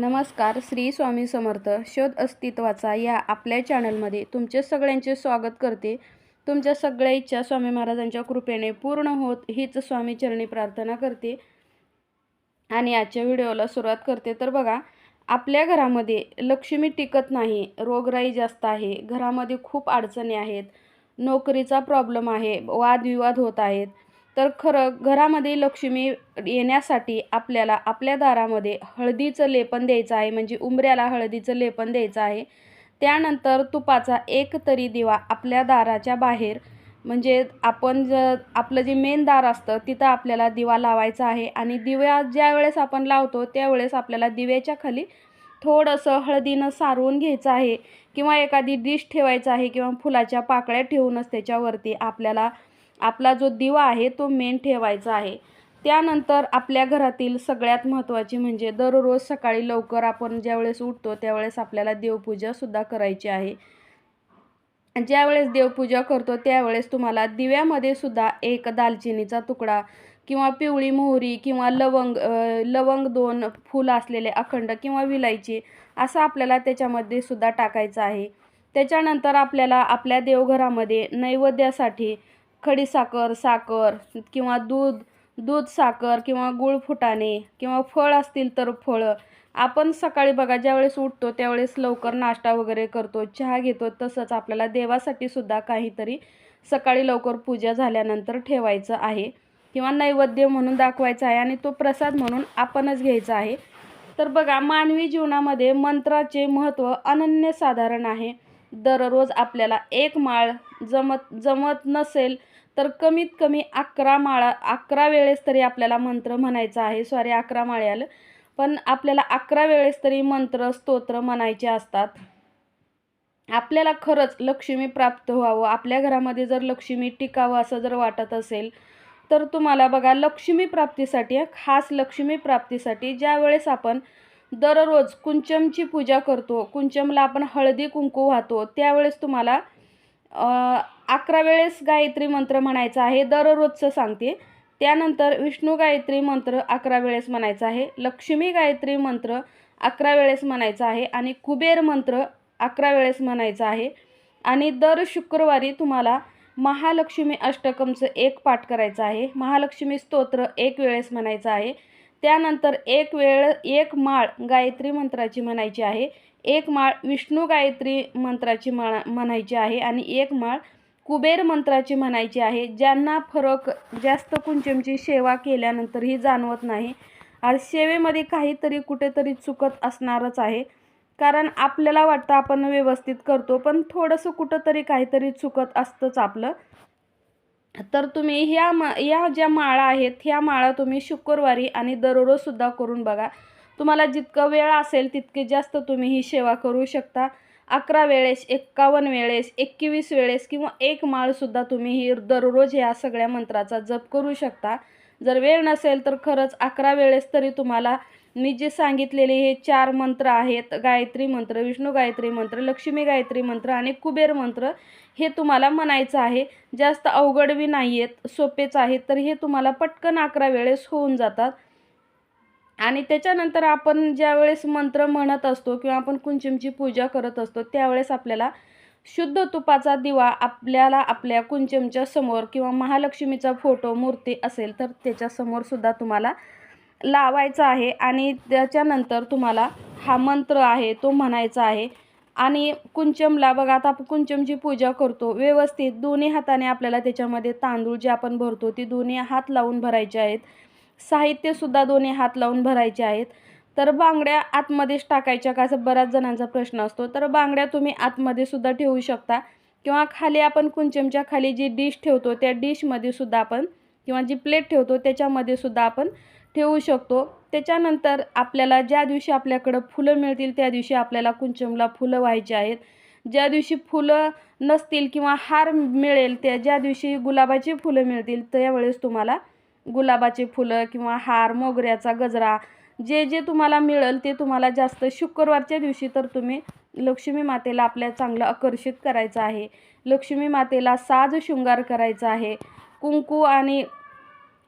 नमस्कार श्री स्वामी समर्थ. शोध अस्तित्वाचा या आपल्या चॅनलमध्ये तुमचे सगळ्यांचे स्वागत करते. तुमच्या सगळ्या इच्छा स्वामी महाराजांच्या कृपेने पूर्ण होत हीच स्वामी चरणी प्रार्थना करते. आणि आजच्या व्हिडिओला सुरुवात करते. तर बघा आपल्या घरामध्ये लक्ष्मी टिकत नाही रोगराई जास्त आहे घरामध्ये खूप अडचणी आहेत नोकरीचा प्रॉब्लेम आहे वादविवाद होत आहेत. तर खरं घरामध्ये लक्ष्मी येण्यासाठी आपल्याला आपल्या दारामध्ये हळदीचं लेपन द्यायचं आहे म्हणजे उंबऱ्याला हळदीचं लेपन द्यायचं आहे. त्यानंतर तुपाचा एक तरी दिवा आपल्या दाराच्या बाहेर म्हणजे आपण ज आपलं जे मेन दार असतं तिथं आपल्याला दिवा लावायचा आहे. आणि दिव्या ज्या वेळेस आपण लावतो त्यावेळेस आपल्याला दिव्याच्या खाली थोडंसं हळदीनं सारवून घ्यायचं आहे. किंवा एखादी डिश ठेवायचं आहे किंवा फुलाच्या पाकळ्या ठेवूनच त्याच्यावरती आपल्याला आपला जो दिवा आहे तो मेन ठेवायचा आहे. त्यानंतर आपल्या घरातील सगळ्यात महत्त्वाची म्हणजे दररोज सकाळी लवकर आपण ज्यावेळेस उठतो त्यावेळेस आपल्याला देवपूजासुद्धा करायची आहे. ज्यावेळेस देवपूजा करतो त्यावेळेस तुम्हाला दिव्यामध्ये सुद्धा एक दालचिनीचा तुकडा किंवा पिवळी मोहरी किंवा लवंग लवंग दोन फूल असलेले अखंड किंवा विलायची असं आपल्याला त्याच्यामध्ये सुद्धा टाकायचं आहे. त्याच्यानंतर आपल्याला आपल्या देवघरामध्ये नैवेद्यासाठी खडीसाखर साखर किंवा दूध दूध साखर किंवा गुळ फुटाणे किंवा फळ असतील तर फळं. आपण सकाळी बघा ज्यावेळेस उठतो त्यावेळेस लवकर नाश्ता वगैरे करतो चहा घेतो तसंच आपल्याला देवासाठी सुद्धा काहीतरी सकाळी लवकर पूजा झाल्यानंतर ठेवायचं आहे किंवा नैवेद्य म्हणून दाखवायचा आहे आणि तो प्रसाद म्हणून आपणच घ्यायचा आहे. तर बघा मानवी जीवनामध्ये मंत्राचे महत्त्व अनन्यसाधारण आहे. दररोज आपल्याला एक माळ जमत जमत नसेल तर कमीत कमी अकरा माळा अकरा वेळेस तरी आपल्याला मंत्र म्हणायचा आहे. सॉरी अकरा माळ्याला पण आपल्याला अकरा वेळेस तरी मंत्र स्तोत्र म्हणायचे असतात. आपल्याला खरंच लक्ष्मी प्राप्त व्हावं. आपल्या घरामध्ये जर लक्ष्मी टिकावं असं जर वाटत असेल तर तुम्हाला बघा लक्ष्मी प्राप्तीसाठी खास लक्ष्मी प्राप्तीसाठी ज्या वेळेस आपण दररोज कुंचमची पूजा करतो कुंचमला आपण हळदी कुंकू वाहतो त्यावेळेस तुम्हाला अकरा वेळेस गायत्री मंत्र म्हणायचा आहे दररोजचं सांगते. त्यानंतर विष्णू गायत्री मंत्र अकरा वेळेस म्हणायचा आहे लक्ष्मी गायत्री मंत्र अकरा वेळेस म्हणायचा आहे आणि कुबेर मंत्र अकरा वेळेस म्हणायचा आहे. आणि दर शुक्रवारी तुम्हाला महालक्ष्मी अष्टकमचं एक पाठ करायचं आहे. महालक्ष्मी स्तोत्र एक वेळेस म्हणायचं आहे. त्यानंतर एक वेळ एक माळ गायत्री मंत्राची म्हणायची आहे. एक माळ विष्णू गायत्री मंत्राची म्हणा म्हणायची आहे आणि एक माळ कुबेर मंत्राची म्हणायची आहे ज्यांना फरक जास्त कुंचमची सेवा केल्यानंतरही जाणवत नाही. आज सेवेमध्ये काहीतरी कुठेतरी चुकत असणारच आहे. कारण आपल्याला वाटतं आपण व्यवस्थित करतो पण थोडंसं कुठंतरी काहीतरी चुकत असतंच आपलं. तर तुम्ही ह्या मा या ज्या माळा आहेत ह्या माळा तुम्ही शुक्रवारी आणि दररोजसुद्धा करून बघा. तुम्हाला जितकं वेळ असेल तितके जास्त तुम्ही ही सेवा करू शकता. अकरा वेळेस एक्कावन्न वेळेस एकवीस वेळेस किंवा एक माळसुद्धा तुम्ही ही दररोज ह्या सगळ्या मंत्राचा जप करू शकता. जर वेळ नसेल तर खरंच अकरा वेळेस तरी तुम्हाला मी जे सांगितलेले हे चार मंत्र आहेत गायत्री मंत्र विष्णू गायत्री मंत्र लक्ष्मी गायत्री मंत्र आणि कुबेर मंत्र हे तुम्हाला म्हणायचं आहे. जास्त अवघडवी नाही आहेत सोपेच आहेत तर हे तुम्हाला पटकन अकरा वेळेस होऊन जातात. आणि त्याच्यानंतर आपण ज्यावेळेस मंत्र म्हणत असतो किंवा आपण कुंचमची पूजा करत असतो त्यावेळेस आपल्याला शुद्ध तुपाचा दिवा आपल्याला आपल्या कुंचमच्या समोर किंवा महालक्ष्मीचा फोटो मूर्ती असेल तर त्याच्यासमोरसुद्धा तुम्हाला लावायचा आहे. आणि त्याच्यानंतर तुम्हाला हा मंत्र आहे तो म्हणायचा आहे. आणि कुंचमला बघा आता आपण कुंचमची पूजा करतो. व्यवस्थित दोन्ही हाताने आपल्याला त्याच्यामध्ये तांदूळ जे आपण भरतो ते दोन्ही हात लावून भरायचे आहेत. साहित्यसुद्धा दोन्ही हात लावून भरायचे आहेत. तर बांगड्या आतमध्येच टाकायच्या का? असं बऱ्याच जणांचा प्रश्न असतो. तर बांगड्या तुम्ही आतमध्ये सुद्धा ठेवू शकता. किंवा खाली आपण कुंचमच्या खाली जी डिश ठेवतो त्या डिशमध्ये सुद्धा आपण किंवा जी प्लेट ठेवतो त्याच्यामध्ये सुद्धा आपण ठेवू शकतो. त्याच्यानंतर आपल्याला ज्या दिवशी आपल्याकडं फुलं मिळतील त्या दिवशी आपल्याला कुंचमला फुलं व्हायची आहेत. ज्या दिवशी फुलं नसतील किंवा हार मिळेल त्या ज्या दिवशी गुलाबाची फुलं मिळतील त्यावेळेस तुम्हाला गुलाबाचे फुलं किंवा हार मोगऱ्याचा गजरा जे जे तुम्हाला मिळेल ते तुम्हाला जास्त शुक्रवारच्या दिवशी तर तुम्ही लक्ष्मी मातेला आपल्या चांगलं आकर्षित करायचं आहे. लक्ष्मी मातेला साज शृंगार करायचा आहे. कुंकू आणि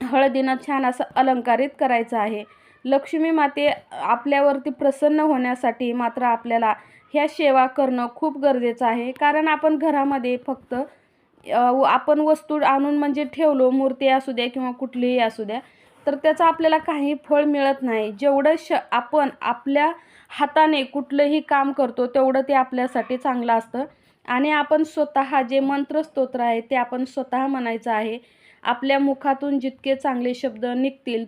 हळदीनं छान असं अलंकारित करायचं आहे. लक्ष्मी माते आपल्यावरती प्रसन्न होण्यासाठी मात्र आपल्याला ह्या सेवा करणं खूप गरजेचं आहे. कारण आपण घरामध्ये फक्त आपण वस्तू आणून म्हणजे ठेवलो मूर्ती असू द्या किंवा कुठलीही असू द्या तर त्याचं आपल्याला काही फळ मिळत नाही. जेवढं श आपण आपल्या हाताने कुठलंही काम करतो तेवढं ते आपल्यासाठी चांगलं असतं. आणि आपण स्वतः जे मंत्रस्तोत्र आहे ते आपण स्वतः म्हणायचं आहे. आपल्या मुखातून जितके चांगले शब्द निघतील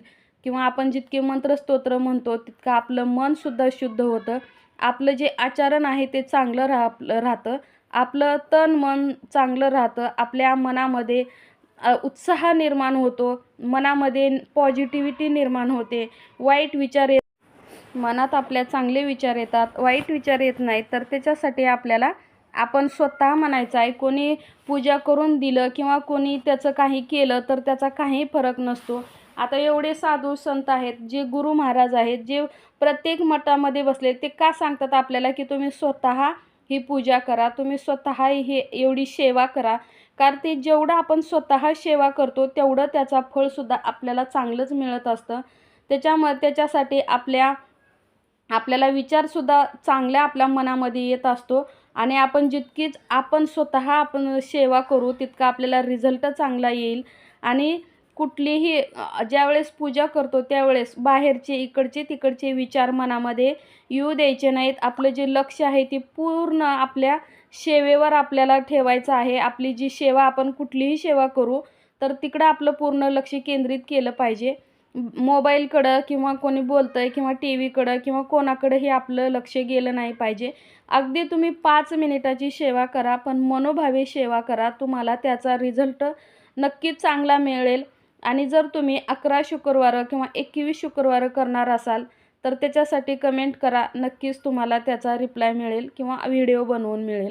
किंवा आपण जितके मंत्रस्तोत्र म्हणतो तितकं आपलं मनसुद्धा शुद्ध होतं. आपलं जे आचरण आहे ते चांगलं राह राहतं. आपलं तन मन चांगलं राहतं आपल्या मनामध्ये उत्साह निर्माण होतो मनामध्ये पॉझिटिव्हिटी निर्माण होते वाईट विचार येत मनात आपल्या चांगले विचार येतात वाईट विचार येत नाहीत तर त्याच्यासाठी आपल्याला आपण स्वतः म्हणायचं आहे कोणी पूजा करून दिलं किंवा कोणी त्याचं काही केलं तर त्याचा काही फरक नसतो. आता एवढे साधू संत आहेत जे गुरु महाराज आहेत जे प्रत्येक मठामध्ये बसले ते का सांगतात आपल्याला की तुम्ही स्वतः ही पूजा करा. तुम्ही स्वतः हे एवढी सेवा करा. कारण ते जेवढं आपण स्वतः सेवा करतो तेवढं त्याचा फळसुद्धा आपल्याला चांगलंच मिळत असतं. त्याच्यामुळे त्याच्यासाठी आपल्या आपल्याला विचारसुद्धा चांगल्या आपल्या मनामध्ये येत असतो. आणि आपण जितकीच आपण स्वतः आपण सेवा करू तितका आपल्याला रिझल्ट चांगला येईल. आणि कुठलीही ज्यावेळेस पूजा करतो त्यावेळेस बाहेरचे इकडचे तिकडचे विचार मनामध्ये येऊ द्यायचे नाहीत. आपलं जे लक्ष आहे ते पूर्ण आपल्या सेवेवर आपल्याला ठेवायचं आहे. आपली जी सेवा आपण कुठलीही सेवा करू तर तिकडं आपलं पूर्ण लक्ष केंद्रित केलं पाहिजे. मोबाईलकडं किंवा कोणी बोलतं आहे किंवा टी व्हीकडं किंवा कोणाकडंही आपलं लक्ष गेलं नाही पाहिजे. अगदी तुम्ही पाच मिनिटाची सेवा करा पण मनोभावे सेवा करा. तुम्हाला त्याचा रिझल्ट नक्कीच चांगला मिळेल. आणि जर तुम्ही अकरा शुक्रवार किंवा एकवीस शुक्रवार करणार असाल तर त्याच्यासाठी कमेंट करा. नक्कीच तुम्हाला त्याचा रिप्लाय मिळेल किंवा व्हिडिओ बनवून मिळेल.